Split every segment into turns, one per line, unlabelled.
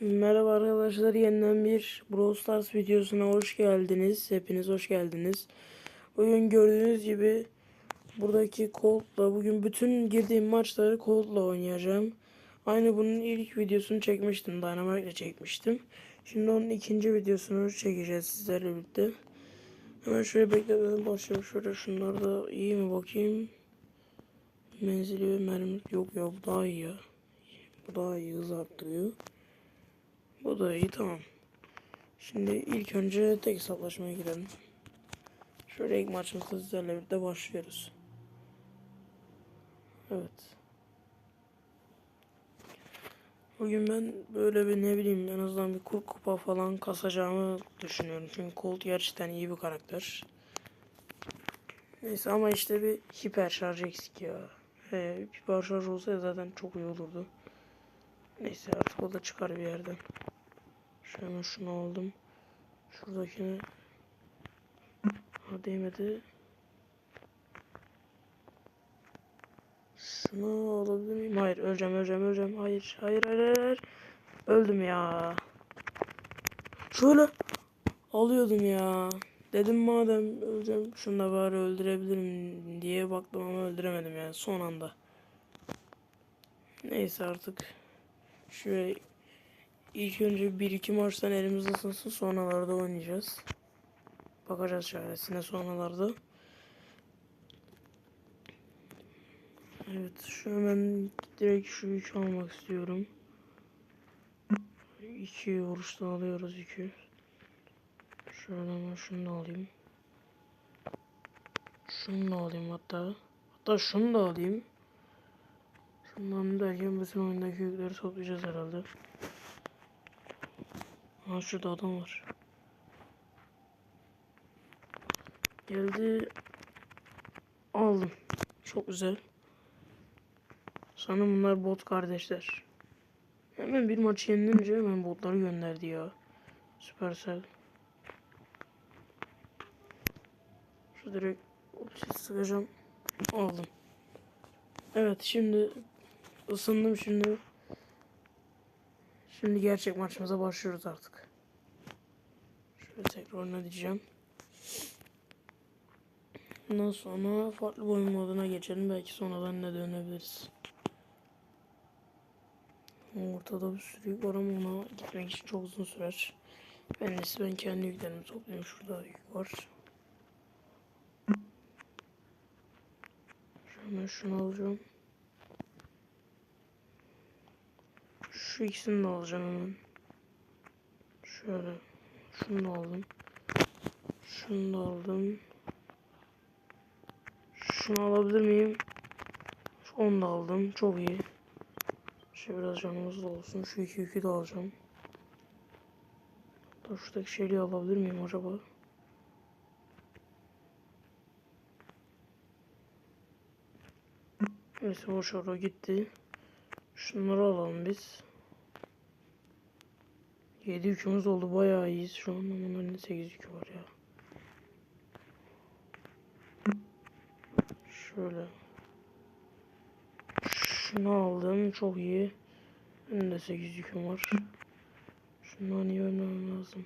Merhaba arkadaşlar yeniden bir Brawl Stars videosuna hoş geldiniz. Hepiniz hoş geldiniz. Bugün gördüğünüz gibi buradaki Colt'la bugün bütün girdiğim maçları Colt'la oynayacağım. Aynı bunun ilk videosunu çekmiştim. Dynamite'le çekmiştim. Şimdi onun ikinci videosunu çekeceğiz sizlerle birlikte. Hemen şöyle beklemeden başlayalım. Şöyle şunlar da iyi mi bakayım. Menzili ve mermi yok ya bu daha iyi ya. Bu daha iyi hız arttırıyor. Bu da iyi tamam. Şimdi ilk önce tek hesaplaşmaya girelim. Şöyle ilk maçımızda sizlerle birlikte başlıyoruz. Evet. Bugün ben böyle bir ne bileyim en azından bir 40 kupa falan kasacağımı düşünüyorum. Çünkü Colt gerçekten iyi bir karakter. Neyse ama işte bir hiper şarj eksik ya. He, hiper şarj olsaydı zaten çok iyi olurdu. Neyse artık o da çıkar bir yerden. Şu hemen şunu aldım. Şuradakini ha değmedi. Şunu alabilir miyim? Hayır öleceğim öleceğim öleceğim. Hayır hayır hayır hayır. Öldüm ya. Şöyle alıyordum ya. Dedim madem öleceğim şunu da bari öldürebilirim diye baktım ama öldüremedim yani son anda. Neyse artık şöyle ilk önce bir iki maçtan elimiz ısınsın sonralarda oynayacağız. Bakacağız çaresine sonralarda. Evet şu hemen direkt şu yükü almak istiyorum. İki vuruşta alıyoruz iki. Şöyle hemen şunu da alayım. Şunu da alayım hatta. Hatta şunu da alayım. Şundan derken bütün oyundaki yükleri toplayacağız herhalde. Ha şurada adam var. Geldi. Aldım. Çok güzel. Sanırım bunlar bot kardeşler. Hemen bir maçı yenilince hemen botları gönderdi ya. Süpersel. Şu direkt ulti sıkacağım. Aldım. Evet şimdi ısındım şimdi. Şimdi gerçek maçımıza başlıyoruz artık. Şöyle tekrar oynayacağım. Ondan sonra farklı bir oyun moduna geçelim. Belki sonradan ne dönebiliriz. Ortada bir sürü var ama ona gitmek için çok uzun sürer. Ben de ben kendi yüklerimi toplayayım. Şurada yük var. Hemen şunu alacağım. Şu ikisini de alacağım hemen. Şöyle. Şunu da aldım. Şunu da aldım. Şunu alabilir miyim? Onu da aldım. Çok iyi. Şey biraz canımız da olsun. Şu iki yükü de alacağım. Da şuradaki şeyi alabilir miyim acaba? Neyse boş gitti. Şunları alalım biz. 7 yükümüz oldu bayağı iyiyiz şu an bunların 8 yükü var ya. Şöyle. Şunu aldım çok iyi. Benim de 8 yüküm var. Şundan iyi ölmem lazım.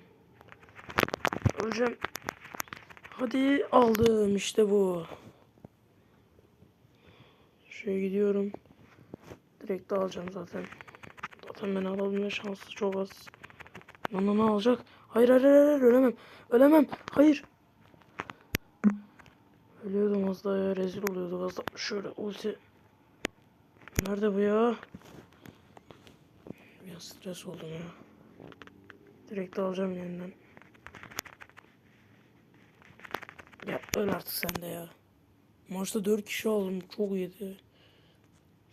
Öleceğim. Hadi aldım işte bu. Şöyle gidiyorum. Direkt alacağım zaten. Zaten ben alabilme şansı çok az. Lan, ne alacak? Hayır hayır hayır ölemem. Ölemem. Hayır. Ölüyordum az daha ya rezil oluyorduk az daha. Şöyle ulti. Nerede bu ya? Biraz stres oldum ya. Direkt alacağım yeniden. Ya öl artık sen de ya. Maçta 4 kişi aldım. Çok iyiydi.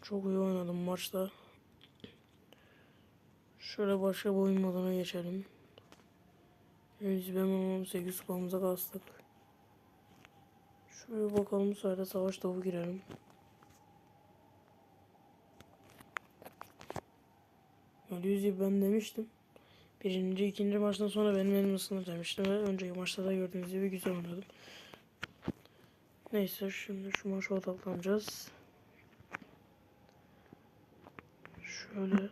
Çok iyi oynadım maçta. Şöyle başka bir oyun moduna geçelim. Biz ben 8 kupamıza kastık. Şöyle bakalım bu sayede savaş topu girelim. Gibi ben demiştim. Birinci, ikinci maçtan sonra benim elim ısınır demiştim ve önceki maçta da gördüğünüz gibi güzel oynadım. Neyse şimdi şu maça odaklanacağız. Şöyle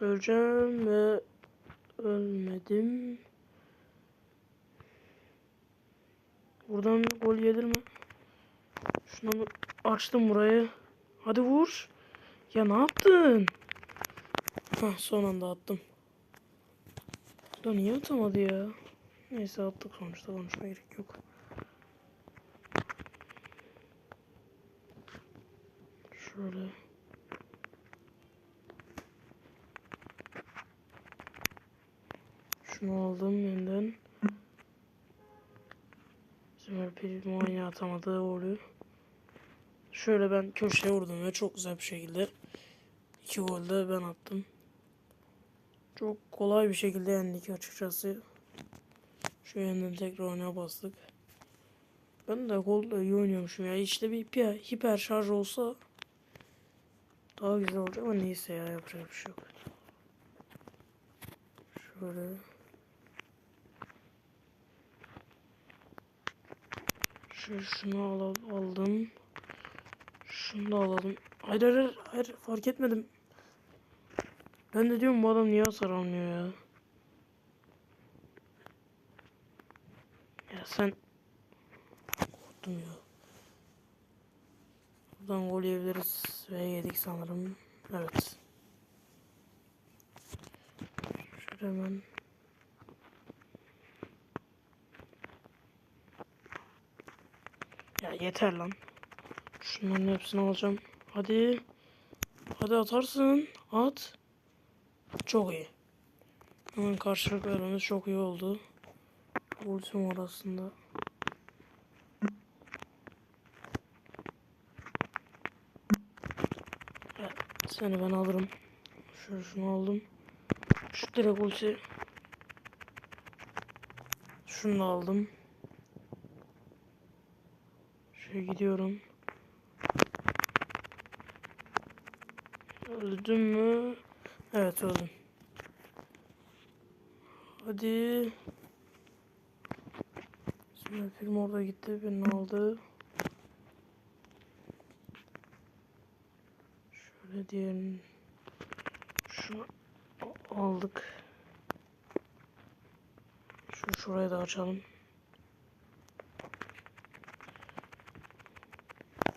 Öleceğim ve ölmedim. Buradan gol gelir mi? Şunu açtım burayı. Hadi vur. Ya ne yaptın? Hah son anda attım. Da niye atamadı ya? Neyse attık sonuçta konuşmaya gerek yok. Şöyle. Şunu aldım yeniden. Zümer Prim aynı atamadığı golü. Şöyle ben köşeye vurdum ve çok güzel bir şekilde iki gol de ben attım. Çok kolay bir şekilde yendik açıkçası. Şu yeniden tekrar oynaya bastık. Ben de golda iyi oynuyormuşum ya. İşte bir hiper şarj olsa daha güzel olacak ama neyse ya yapacak bir şey yok. Şöyle. Şu şunu al, aldım. Şunu da alalım. Hayır hayır, hayır fark etmedim. Ben de diyorum bu adam niye hasar almıyor ya. Ya sen korktum ya. Buradan gol yiyebiliriz ve yedik sanırım. Evet. Şöyle hemen Ya yeter lan. Şunların hepsini alacağım. Hadi. Hadi atarsın. At. Çok iyi. Hemen karşılık vermemiz çok iyi oldu. Ultim arasında. Evet, seni ben alırım. Şöyle şunu aldım. Şu direkt ulti. Şunu da aldım. Şöyle gidiyorum. Öldüm mü? Evet öldüm. Hadi. Şimdi film orada gitti. Beni aldı. Şöyle diyelim. Şunu aldık. Şu şurayı da açalım.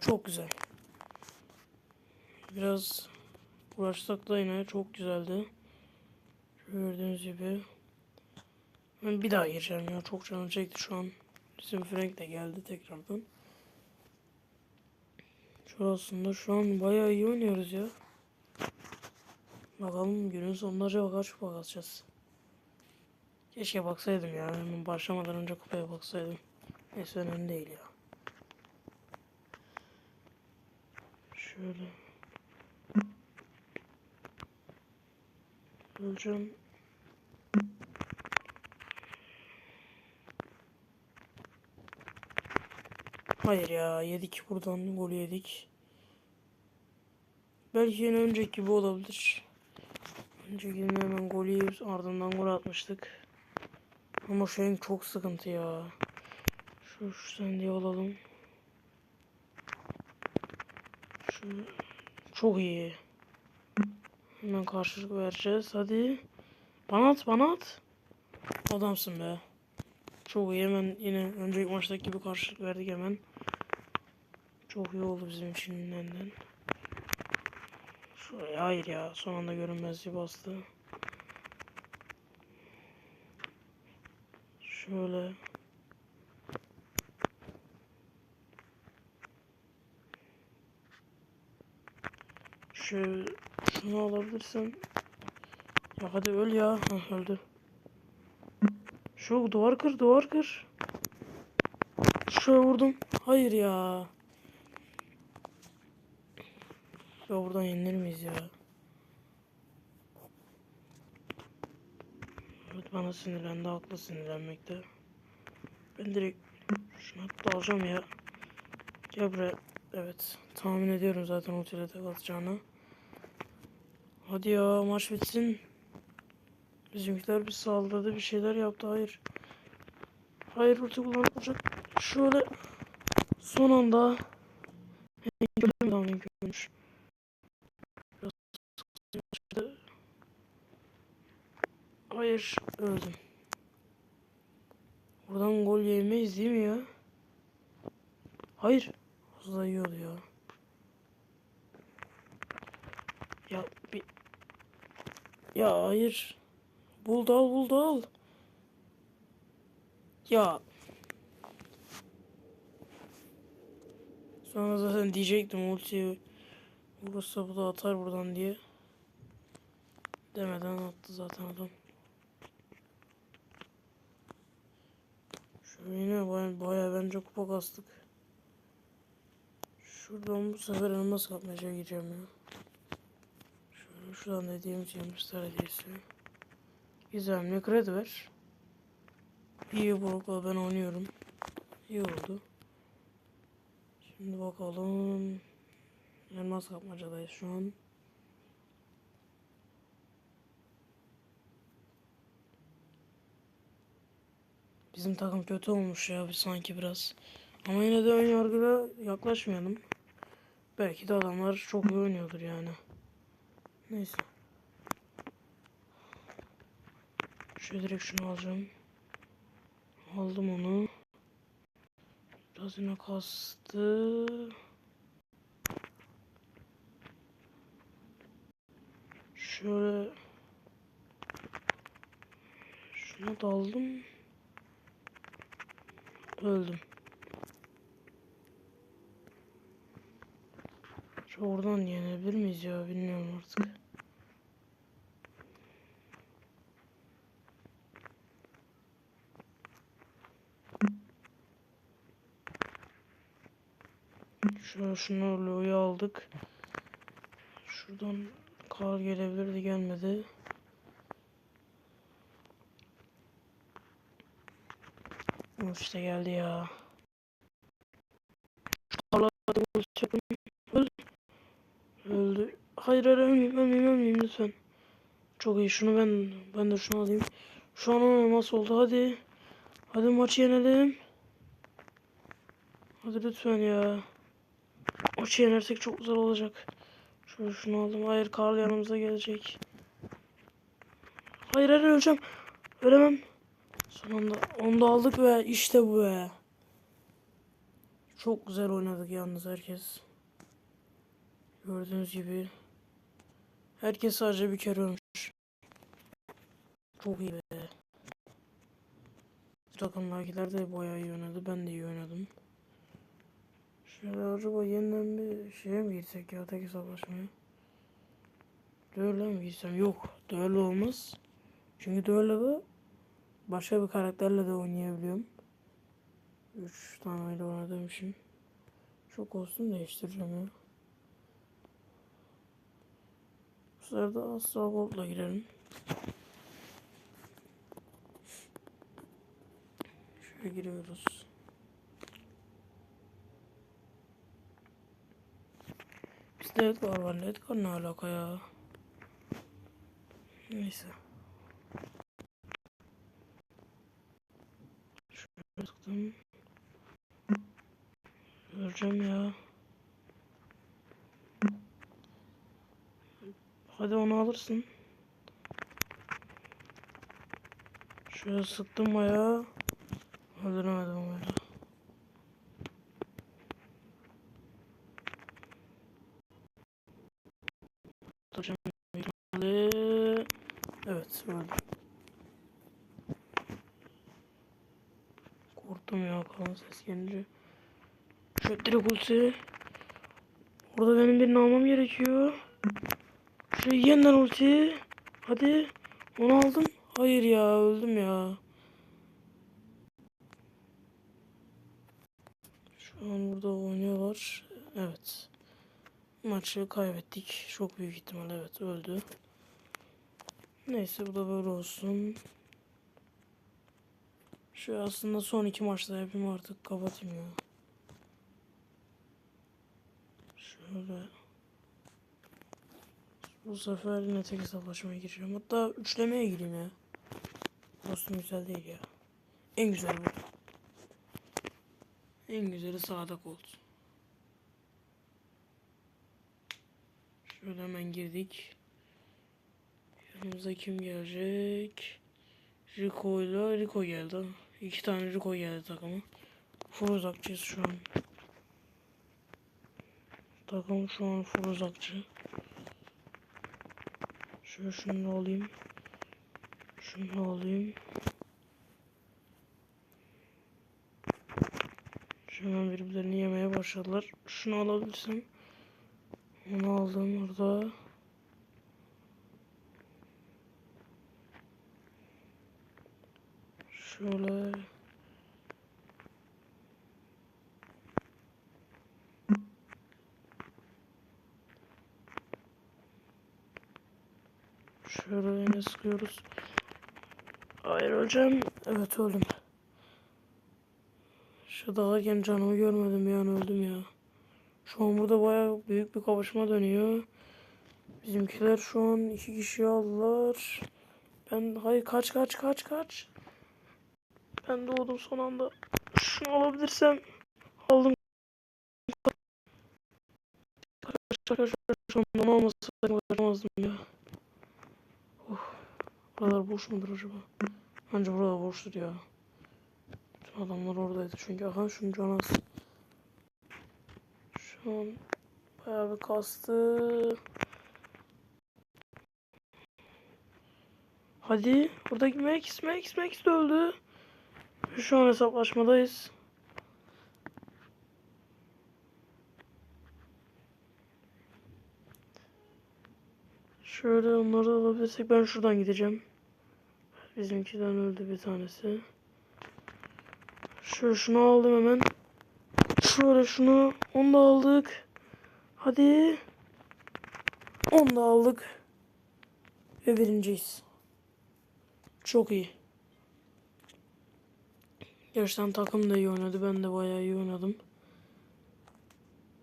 Çok güzel. Biraz uğraşsak da yine çok güzeldi. Gördüğünüz gibi. Ben bir daha gireceğim ya. Çok canım çekti şu an. Bizim Frank de geldi tekrardan. Şurasında şu an bayağı iyi oynuyoruz ya. Bakalım günün sonunda acaba kaç kupa kasacağız. Keşke baksaydım ya. Hemen başlamadan önce kupaya baksaydım. Neyse önemli değil ya. Şöyle. Öleceğim. Hayır ya yedik buradan gol yedik. Belki yine önceki gibi olabilir. Öncekinde hemen gol yiyip ardından gol atmıştık. Ama an çok sıkıntı ya. Şu, şu sendiği alalım. Şu çok iyi. Hemen karşılık vereceğiz. Hadi. Bana at, bana at. Adamsın be. Çok iyi. Hemen yine önceki maçtaki gibi karşılık verdik hemen. Çok iyi oldu bizim için yeniden. Şuraya hayır ya. Son anda görünmezliği bastı. Şöyle. Şöyle şunu alabilirsem. Ya hadi öl ya. Hah, öldü. Şu duvar kır duvar kır. Şöyle vurdum. Hayır ya. Ya buradan yenilir miyiz ya? Evet bana sinirlendi. Haklı sinirlenmekte. Ben direkt şuna dalacağım ya. Gel buraya. Evet. Tahmin ediyorum zaten ultiyle tek. Hadi ya maç bitsin. Bizimkiler bir saldırdı bir şeyler yaptı. Hayır. Hayır ulti kullanılacak. Şöyle son anda daha görmüş. Hayır öldüm. Buradan gol yemeyiz değil mi ya? Hayır. Hızla yiyordu. Ya bir... Ya hayır. Buldu al buldu al. Ya. Sonra zaten diyecektim ultiyi vurursa bu da atar buradan diye. Demeden attı zaten adam. Şöyle yine baya, baya bence kupa kastık. Şuradan bu sefer elmas kapmaca gireceğim ya. Şöyle şuradan dediğim yemişler hediyesi. Gizemli kredi ver. İyi Brock'la ben oynuyorum. İyi oldu. Şimdi bakalım. Elmas kapmacadayız şu an. Bizim takım kötü olmuş ya bir sanki biraz. Ama yine de ön yargıyla yaklaşmayalım. Belki de adamlar çok iyi oynuyordur yani. Neyse. Şöyle direkt şunu alacağım. Aldım onu. Biraz yine kastı. Şöyle şuna daldım. Öldüm. Oradan yenebilir miyiz ya bilmiyorum artık. Şöyle şunu Lo'yu aldık. Şuradan kar gelebilirdi gelmedi. İşte geldi ya. Allah'ım öldü. Hayır hayır ölmeyeyim ölmeyeyim ölmeyeyim lütfen. Çok iyi şunu ben ben de şunu alayım. Şu an olmaz oldu hadi. Hadi maçı yenelim. Hadi lütfen ya. Maçı yenersek çok güzel olacak. Şöyle şunu aldım. Hayır Karl yanımıza gelecek. Hayır hayır öleceğim. Ölemem. Son anda onu da aldık ve işte bu be. Çok güzel oynadık yalnız herkes. Gördüğünüz gibi. Herkes sadece bir kere ölmüş. Çok iyi be. Takımdakiler de bayağı iyi oynadı. Ben de iyi oynadım. Şöyle acaba yeniden bir şeye mi girsek ya tek hesaplaşmaya? Düello mi girsem? Yok. Düello olmaz. Çünkü düelloda başka bir karakterle de oynayabiliyorum. 3 tane öyle oynadığım için. Çok kostüm değiştireceğim ya. Bu sefer de Astra Gold'la girelim. Şöyle giriyoruz. Bizde Edgar var. Edgar ne alaka ya? Neyse. Şöyle tıktım. Göreceğim ya. Hadi onu alırsın. Şöyle sıktım ayağı. Öldüremedim onu. Evet öldüm. Korktum ya kan ses gelince. Şöyle direkt ulti. Orada benim birini almam gerekiyor. Şöyle yeniden ulti. Hadi. Onu aldım. Hayır ya öldüm ya. Şu an burada oynuyorlar. Evet. Maçı kaybettik. Çok büyük ihtimal evet öldü. Neyse bu da böyle olsun. Şu aslında son iki maçta yapayım artık kapatayım ya. Şöyle. Bu sefer yine tek hesaplaşmaya gireceğim. Hatta üçlemeye gireyim ya. Kostüm güzel değil ya. En güzel bu. En güzeli sağda kolt. Şöyle hemen girdik. Yanımıza kim gelecek? Rico ile Rico geldi. İki tane Rico geldi takıma. Full uzakçıyız şu an. Takım şu an full uzakçı. Şöyle şunu da alayım. Şunu. Şu an birbirlerini yemeye başladılar. Şunu alabilirsem. Onu aldım orada. Şöyle. Şöyle sıkıyoruz. Hayır öleceğim. Evet öldüm. Şu dalarken canımı görmedim yani öldüm ya. Şu an burada bayağı büyük bir kapışma dönüyor. Bizimkiler şu an iki kişi aldılar. Ben hayır kaç kaç kaç kaç. Ben doğdum son anda. Şunu alabilirsem aldım. Şu an almasaydım kaçamazdım ya. Buralar boş mudur acaba? Bence burada boştur ya. Bütün adamlar oradaydı çünkü. Aha şunun canı az. Şu an bayağı bir kastı. Hadi. Buradaki Max, Max, Max de öldü. Şu an hesaplaşmadayız. Şöyle onları alabilirsek ben şuradan gideceğim. Bizimkiden öldü bir tanesi. Şöyle şunu aldım hemen. Şöyle şunu. Onu da aldık. Hadi. Onu da aldık. Ve birinciyiz. Çok iyi. Gerçekten takım da iyi oynadı. Ben de bayağı iyi oynadım.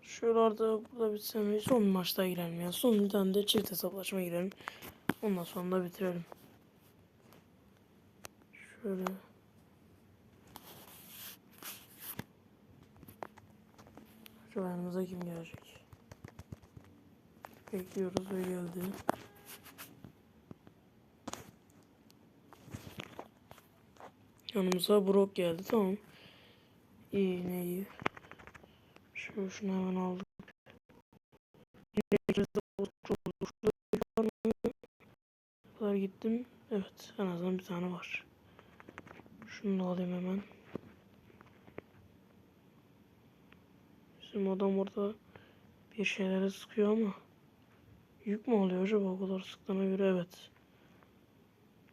Şuralarda burada bitsem son maçta girelim ya. Son bir tane de çift hesaplaşma girelim. Ondan sonra da bitirelim. Şöyle. Şu yanımıza kim gelecek? Bekliyoruz ve geldi. Yanımıza Brock geldi tamam. İyi ne iyi. Şöyle şunu hemen aldık. kadar gittim. Evet en azından bir tane var. Şunu da alayım hemen. Bizim adam orada bir şeylere sıkıyor ama yük mü alıyor acaba o kadar sıktığına göre evet.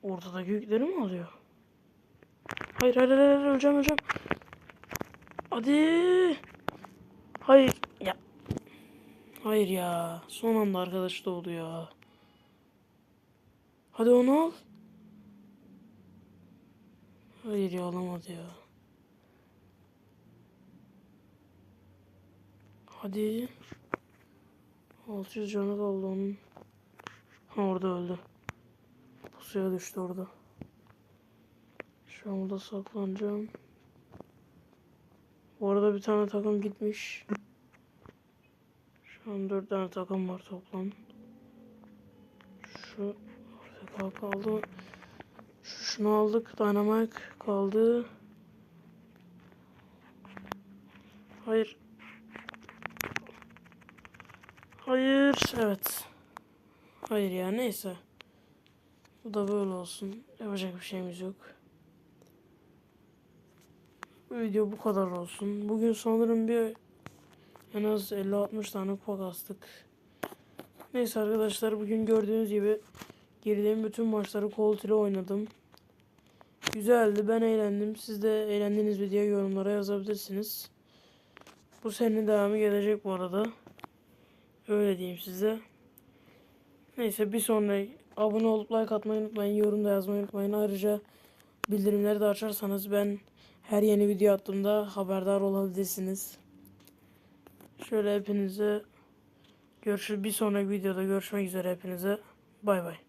Ortadaki yükleri mi alıyor? Hayır hayır hayır, hayır öleceğim öleceğim. Hadi. Hayır ya. Hayır ya. Son anda arkadaş doğdu ya. Hadi onu al. Hayır ya alamadı ya. Hadi. 600 canı kaldı onun. Ha orada öldü. Pusuya düştü orada. Şu an burada saklanacağım. Bu arada bir tane takım gitmiş. Şu an dört tane takım var toplam. Şu orada kaldı. Şu, şunu aldık. Dynamite kaldı. Hayır. Hayır. Evet. Hayır ya neyse. Bu da böyle olsun. Yapacak bir şeyimiz yok. Bu video bu kadar olsun. Bugün sanırım bir en az 50-60 tane kupa kastık. Neyse arkadaşlar bugün gördüğünüz gibi girdiğim bütün maçları Colt ile oynadım. Güzeldi ben eğlendim. Siz de eğlendiğiniz video yorumlara yazabilirsiniz. Bu senin devamı gelecek bu arada. Öyle diyeyim size. Neyse bir sonra abone olup like atmayı unutmayın. Yorum da yazmayı unutmayın. Ayrıca bildirimleri de açarsanız ben her yeni video attığımda haberdar olabilirsiniz. Şöyle hepinize görüşürüz. Bir sonraki videoda görüşmek üzere hepinize. Bay bay.